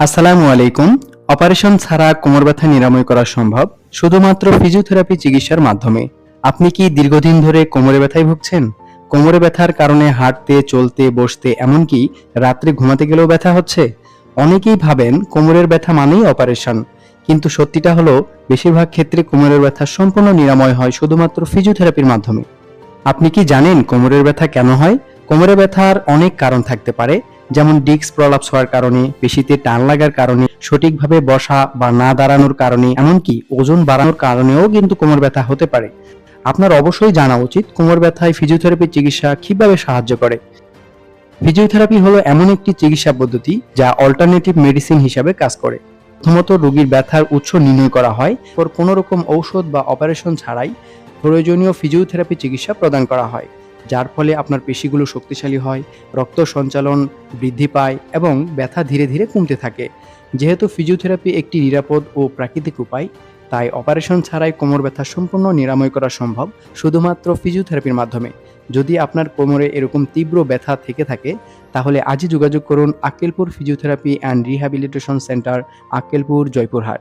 আসসালামু আলাইকুম। অপারেশন ছাড়া কোমর ব্যথা নিরাময় করা সম্ভব, শুধুমাত্র ফিজিওথেরাপি চিকিৎসার মাধ্যমে। আপনি কি দীর্ঘদিন ধরে কোমরে ব্যথায় ভুগছেন? কোমরে ব্যথার কারণে হাঁটতে, চলতে, বসতে এমনকি রাত্রে ঘুমাতে গেলেও ব্যথা হচ্ছে? অনেকেই ভাবেন কোমরের ব্যথা মানেই অপারেশন, কিন্তু সত্যিটা হলো বেশিরভাগ ক্ষেত্রে কোমরের ব্যথা সম্পূর্ণ নিরাময় হয় শুধুমাত্র ফিজিওথেরাপির মাধ্যমে। আপনি কি জানেন কোমরের ব্যথা কেন হয়? কোমরে ব্যথার অনেক কারণ থাকতে পারে যেমন ডিস্ক প্রলাপস হওয়ার কারণে, পেশিতে টান লাগার কারণে, সঠিকভাবে বসা বা না দাঁড়ানোর কারণে, এমনকি ওজন বাড়ানোর কারণেও কিন্তু কোমর ব্যথা হতে পারে। আপনার অবশ্যই জানা উচিত কোমর ব্যথায় ফিজিওথেরাপি চিকিৎসা কীভাবে সাহায্য করে। ফিজিওথেরাপি হলো এমন একটি চিকিৎসা পদ্ধতি যা অল্টারনেটিভ মেডিসিন হিসাবে কাজ করে। প্রথমত রোগীর ব্যথার উৎস নির্ণয় করা হয় পর কোনো রকম ঔষধ বা অপারেশন ছাড়াই প্রয়োজনীয় ফিজিওথেরাপি চিকিৎসা প্রদান করা হয়। যার ফলে আপনার পেশিগুলো শক্তিশালী হয়, রক্ত সঞ্চালন বৃদ্ধি পায় এবং ব্যথা ধীরে ধীরে কমতে থাকে। যেহেতু ফিজিওথেরাপি একটি নিরাপদ ও প্রাকৃতিক উপায়, তাই অপারেশন ছাড়াই কোমর ব্যথা সম্পূর্ণ নিরাময় করা সম্ভব শুধুমাত্র ফিজিওথেরাপির মাধ্যমে। যদি আপনার কোমরে এরকম তীব্র ব্যথা থেকে থাকে, তাহলে আজই যোগাযোগ করুন Akkelpur physiotherapy and rehabilitation centre Akkelpur, Joypurhat.